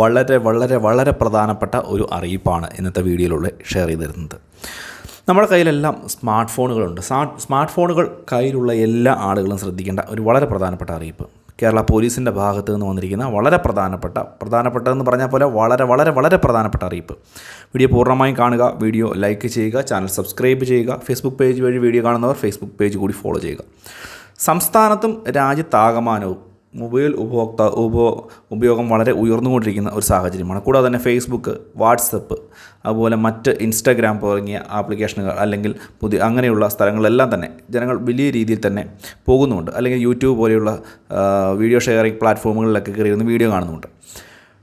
വളരെ വളരെ വളരെ പ്രധാനപ്പെട്ട ഒരു അറിയിപ്പാണ് ഇന്നത്തെ വീഡിയോയിലൂടെ ഷെയർ ചെയ്ത് തരുന്നത് നമ്മുടെ കയ്യിലെല്ലാം സ്മാർട്ട് ഫോണുകളുണ്ട് സ്മാർട്ട് ഫോണുകൾ കയ്യിലുള്ള എല്ലാ ആളുകളും ശ്രദ്ധിക്കേണ്ട ഒരു വളരെ പ്രധാനപ്പെട്ട അറിയിപ്പ്. കേരള പോലീസിന്റെ ഭാഗത്തു നിന്ന് വന്നിരിക്കുന്ന വളരെ പ്രധാനപ്പെട്ട പ്രധാനപ്പെട്ടതെന്ന് പറഞ്ഞാൽ പോലെ വളരെ വളരെ വളരെ പ്രധാനപ്പെട്ട അറിയിപ്പ്. വീഡിയോ പൂർണമായും കാണുക വീഡിയോ ലൈക്ക് ചെയ്യുക ചാനൽ സബ്സ്ക്രൈബ് ചെയ്യുക ഫേസ്ബുക്ക് പേജ് വഴി വീഡിയോ കാണുന്നവർ ഫേസ്ബുക്ക് പേജ് കൂടി ഫോളോ ചെയ്യുക. സംസ്ഥാനത്തും രാജ്യത്താകമാനവും മൊബൈൽ ഉപഭോക്താ ഉപോ ഉപയോഗം വളരെ ഉയർന്നുകൊണ്ടിരിക്കുന്ന ഒരു സാഹചര്യമാണ്. കൂടാതെ തന്നെ ഫേസ്ബുക്ക് വാട്സപ്പ് അതുപോലെ മറ്റ് ഇൻസ്റ്റാഗ്രാം തുടങ്ങിയ ആപ്ലിക്കേഷനുകൾ അല്ലെങ്കിൽ പുതിയ അങ്ങനെയുള്ള സ്ഥലങ്ങളിലെല്ലാം തന്നെ ജനങ്ങൾ വലിയ രീതിയിൽ തന്നെ പോകുന്നുണ്ട്. അല്ലെങ്കിൽ യൂട്യൂബ് പോലെയുള്ള വീഡിയോ ഷെയറിംഗ് പ്ലാറ്റ്ഫോമുകളിലൊക്കെ കയറി ഇരുന്ന് വീഡിയോ കാണുന്നുണ്ട്.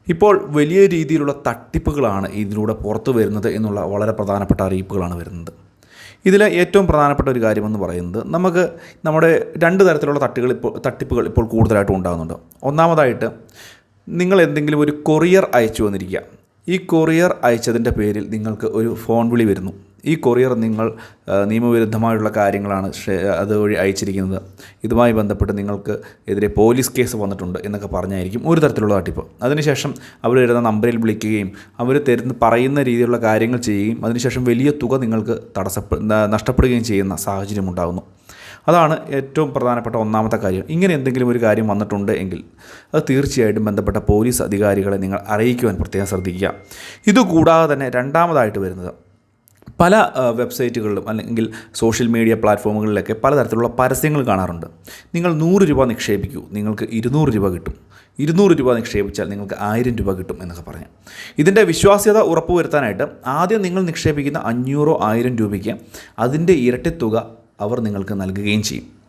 ഇപ്പോൾ വലിയ രീതിയിലുള്ള തട്ടിപ്പുകളാണ് ഇതിലൂടെ പുറത്തു വരുന്നത് എന്നുള്ള വളരെ പ്രധാനപ്പെട്ട അറിയിപ്പുകളാണ് വരുന്നത്. ഇതിൽ ഏറ്റവും പ്രധാനപ്പെട്ട ഒരു കാര്യമെന്ന് പറയുന്നത് നമുക്ക് നമ്മുടെ രണ്ട് തരത്തിലുള്ള തട്ടുകൾ ഇപ്പോൾ തട്ടിപ്പുകൾ ഇപ്പോൾ കൂടുതലായിട്ടും ഉണ്ടാകുന്നുണ്ട്. ഒന്നാമതായിട്ട് നിങ്ങൾ എന്തെങ്കിലും ഒരു കൊറിയർ അയച്ചു വന്നിരിക്കുക. ഈ കൊറിയർ അയച്ചതിന്റെ പേരിൽ നിങ്ങൾക്ക് ഒരു ഫോൺ വിളി വരുന്നു. ഈ കൊറിയർ നിങ്ങൾ നിയമവിരുദ്ധമായുള്ള കാര്യങ്ങളാണ് അതുവഴി അയച്ചിരിക്കുന്നത്. ഇതുമായി ബന്ധപ്പെട്ട് നിങ്ങൾക്ക് എതിരെ പോലീസ് കേസ് വന്നിട്ടുണ്ട് എന്നൊക്കെ പറഞ്ഞായിരിക്കും ഒരു തരത്തിലുള്ള തട്ടിപ്പ്. അതിനുശേഷം അവർ വരുന്ന നമ്പറിൽ വിളിക്കുകയും അവർ തരുന്ന പറയുന്ന രീതിയിലുള്ള കാര്യങ്ങൾ ചെയ്യുകയും അതിനുശേഷം വലിയ തുക നിങ്ങൾക്ക് തടസ്സപ്പെ നഷ്ടപ്പെടുകയും ചെയ്യുന്ന സാഹചര്യം ഉണ്ടാകുന്നു. അതാണ് ഏറ്റവും പ്രധാനപ്പെട്ട ഒന്നാമത്തെ കാര്യം. ഇങ്ങനെ എന്തെങ്കിലും ഒരു കാര്യം വന്നിട്ടുണ്ട് എങ്കിൽ അത് തീർച്ചയായിട്ടും ബന്ധപ്പെട്ട പോലീസ് അധികാരികളെ നിങ്ങൾ അറിയിക്കുവാൻ പ്രത്യേകം ശ്രദ്ധിക്കുക. ഇതുകൂടാതെ തന്നെ രണ്ടാമതായിട്ട് വരുന്നത് പല വെബ്സൈറ്റുകളിലും അല്ലെങ്കിൽ സോഷ്യൽ മീഡിയ പ്ലാറ്റ്ഫോമുകളിലൊക്കെ പലതരത്തിലുള്ള പരസ്യങ്ങൾ കാണാറുണ്ട്. നിങ്ങൾ നൂറ് രൂപ നിക്ഷേപിക്കൂ നിങ്ങൾക്ക് ഇരുന്നൂറ് രൂപ കിട്ടും. ഇരുന്നൂറ് രൂപ നിക്ഷേപിച്ചാൽ നിങ്ങൾക്ക് ആയിരം രൂപ കിട്ടും എന്നൊക്കെ പറഞ്ഞു. ഇതിന്റെ വിശ്വാസ്യത ഉറപ്പുവരുത്താനായിട്ട് ആദ്യം നിങ്ങൾ നിക്ഷേപിക്കുന്ന അഞ്ഞൂറോ ആയിരം രൂപയ്ക്ക് അതിന്റെ ഇരട്ടി തുക അവർ നിങ്ങൾക്ക് നൽകുകയും ചെയ്യും.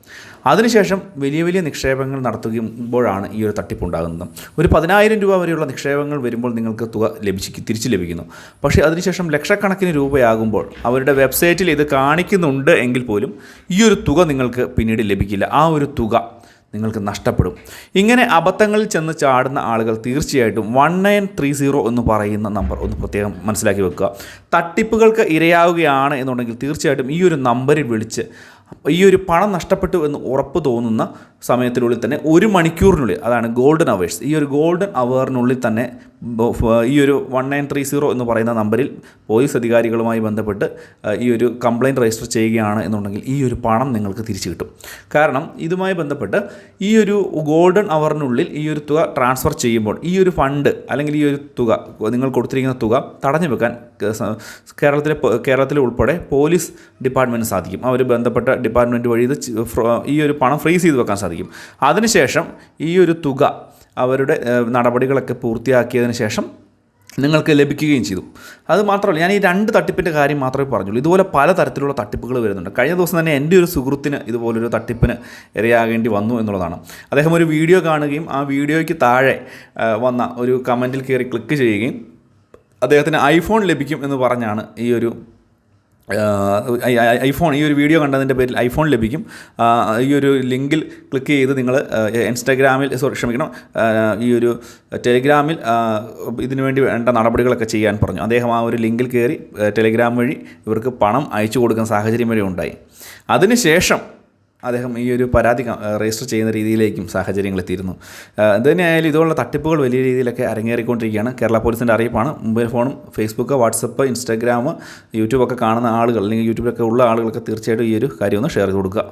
അതിനുശേഷം വലിയ വലിയ നിക്ഷേപങ്ങൾ നടത്തുമ്പോഴാണ് ഈ ഒരു തട്ടിപ്പുണ്ടാകുന്നത്. ഒരു പതിനായിരം രൂപ വരെയുള്ള നിക്ഷേപങ്ങൾ വരുമ്പോൾ നിങ്ങൾക്ക് തുക ലഭിച്ച് തിരിച്ചു ലഭിക്കുന്നു. പക്ഷേ അതിനുശേഷം ലക്ഷക്കണക്കിന് രൂപയാകുമ്പോൾ അവരുടെ വെബ്സൈറ്റിൽ ഇത് കാണിക്കുന്നുണ്ട് എങ്കിൽ പോലും ഈ ഒരു തുക നിങ്ങൾക്ക് പിന്നീട് ലഭിക്കില്ല. ആ ഒരു തുക നിങ്ങൾക്ക് നഷ്ടപ്പെടും. ഇങ്ങനെ അബദ്ധങ്ങളിൽ ചെന്ന് ചാടുന്ന ആളുകൾ തീർച്ചയായിട്ടും വൺ നയൻ ത്രീ സീറോ എന്ന് പറയുന്ന നമ്പർ ഒന്ന് പ്രത്യേകം മനസ്സിലാക്കി വെക്കുക. തട്ടിപ്പുകൾക്ക് ഇരയാവുകയാണ് എന്നുണ്ടെങ്കിൽ തീർച്ചയായിട്ടും ഈ ഒരു നമ്പറിൽ വിളിച്ച് ഈ ഒരു പണം നഷ്ടപ്പെട്ടു എന്ന് ഉറപ്പ് തോന്നുന്ന സമയത്തിനുള്ളിൽ തന്നെ ഒരു മണിക്കൂറിനുള്ളിൽ അതാണ് ഗോൾഡൻ അവേഴ്സ് ഈ ഒരു ഗോൾഡൻ അവറിനുള്ളിൽ തന്നെ ഈ ഒരു വൺ നയൻ ത്രീ സീറോ എന്ന് പറയുന്ന നമ്പറിൽ പോലീസ് അധികാരികളുമായി ബന്ധപ്പെട്ട് ഈ ഒരു കംപ്ലയിന്റ് രജിസ്റ്റർ ചെയ്യുകയാണ് എന്നുണ്ടെങ്കിൽ ഈ ഒരു പണം നിങ്ങൾക്ക് തിരിച്ചു കിട്ടും. കാരണം ഇതുമായി ബന്ധപ്പെട്ട് ഈ ഒരു ഗോൾഡൻ അവറിനുള്ളിൽ ഈ ഒരു തുക ട്രാൻസ്ഫർ ചെയ്യുമ്പോൾ ഈ ഒരു ഫണ്ട് അല്ലെങ്കിൽ ഈ ഒരു തുക നിങ്ങൾ കൊടുത്തിരിക്കുന്ന തുക തടഞ്ഞു വെക്കാൻ കേരളത്തിലെ കേരളത്തിലെ ഉൾപ്പെടെ പോലീസ് ഡിപ്പാർട്ട്മെന്റ് സാധിക്കും. അവർ ബന്ധപ്പെട്ട ഡിപ്പാർട്ട്മെന്റ് വഴി ഇത് ഈ ഒരു പണം ഫ്രീസ് ചെയ്ത് വെക്കാൻ സാധിക്കും. അതിനുശേഷം ഈ ഒരു തുക അവരുടെ നടപടികളൊക്കെ പൂർത്തിയാക്കിയതിന് ശേഷം നിങ്ങൾക്ക് ലഭിക്കുകയും ചെയ്തു. അത് മാത്രമല്ല ഞാൻ ഈ രണ്ട് തട്ടിപ്പിന്റെ കാര്യം മാത്രമേ പറഞ്ഞുള്ളൂ. ഇതുപോലെ പല തരത്തിലുള്ള തട്ടിപ്പുകൾ വരുന്നുണ്ട്. കഴിഞ്ഞ ദിവസം തന്നെ എന്റെ ഒരു സുഹൃത്തിന് ഇതുപോലൊരു തട്ടിപ്പിന് ഇരയാകേണ്ടി വന്നു എന്നുള്ളതാണ്. അദ്ദേഹം ഒരു വീഡിയോ കാണുകയും ആ വീഡിയോയ്ക്ക് താഴെ വന്ന ഒരു കമന്റിൽ കയറി ക്ലിക്ക് ചെയ്യുകയും അദ്ദേഹത്തിന് ഐഫോൺ ലഭിക്കും എന്ന് പറഞ്ഞാണ് ഈ ഒരു ഐഫോൺ ഈ ഒരു വീഡിയോ കണ്ടതിന്റെ പേരിൽ ഐഫോൺ ലഭിക്കും. ഈ ഒരു ലിങ്കിൽ ക്ലിക്ക് ചെയ്ത് നിങ്ങൾ ഇൻസ്റ്റാഗ്രാമിൽ സോറി ക്ഷമിക്കണം ഈ ഒരു ടെലിഗ്രാമിൽ ഇതിനു വേണ്ടി വേണ്ട നടപടികളൊക്കെ ചെയ്യാൻ പറഞ്ഞു. അദ്ദേഹം ആ ഒരു ലിങ്കിൽ കയറി ടെലിഗ്രാം വഴി ഇവർക്ക് പണം അയച്ചു കൊടുക്കുന്ന സാഹചര്യം വരെ ഉണ്ടായി. അതിനുശേഷം അദ്ദേഹം ഈ ഒരു പരാതി രജിസ്റ്റർ ചെയ്യുന്ന രീതിയിലേക്കും സാഹചര്യങ്ങൾ എത്തിയിരുന്നു. ഇത് തന്നെയായാലും ഇതുപോലുള്ള തട്ടിപ്പുകൾ വലിയ രീതിയിലൊക്കെ അരങ്ങേറിക്കൊണ്ടിരിക്കുകയാണ്. കേരള പോലീസിന്റെ അറിയിപ്പാണ്. മൊബൈൽ ഫോണും ഫേസ്ബുക്ക് വാട്സപ്പ് ഇൻസ്റ്റാഗ്രാം യൂട്യൂബൊക്കെ കാണുന്ന ആളുകൾ അല്ലെങ്കിൽ യൂട്യൂബിലൊക്കെ ഉള്ള ആളുകൾക്ക് തീർച്ചയായിട്ടും ഈ ഒരു കാര്യം ഒന്ന് ഷെയർ ചെയ്ത് കൊടുക്കുക.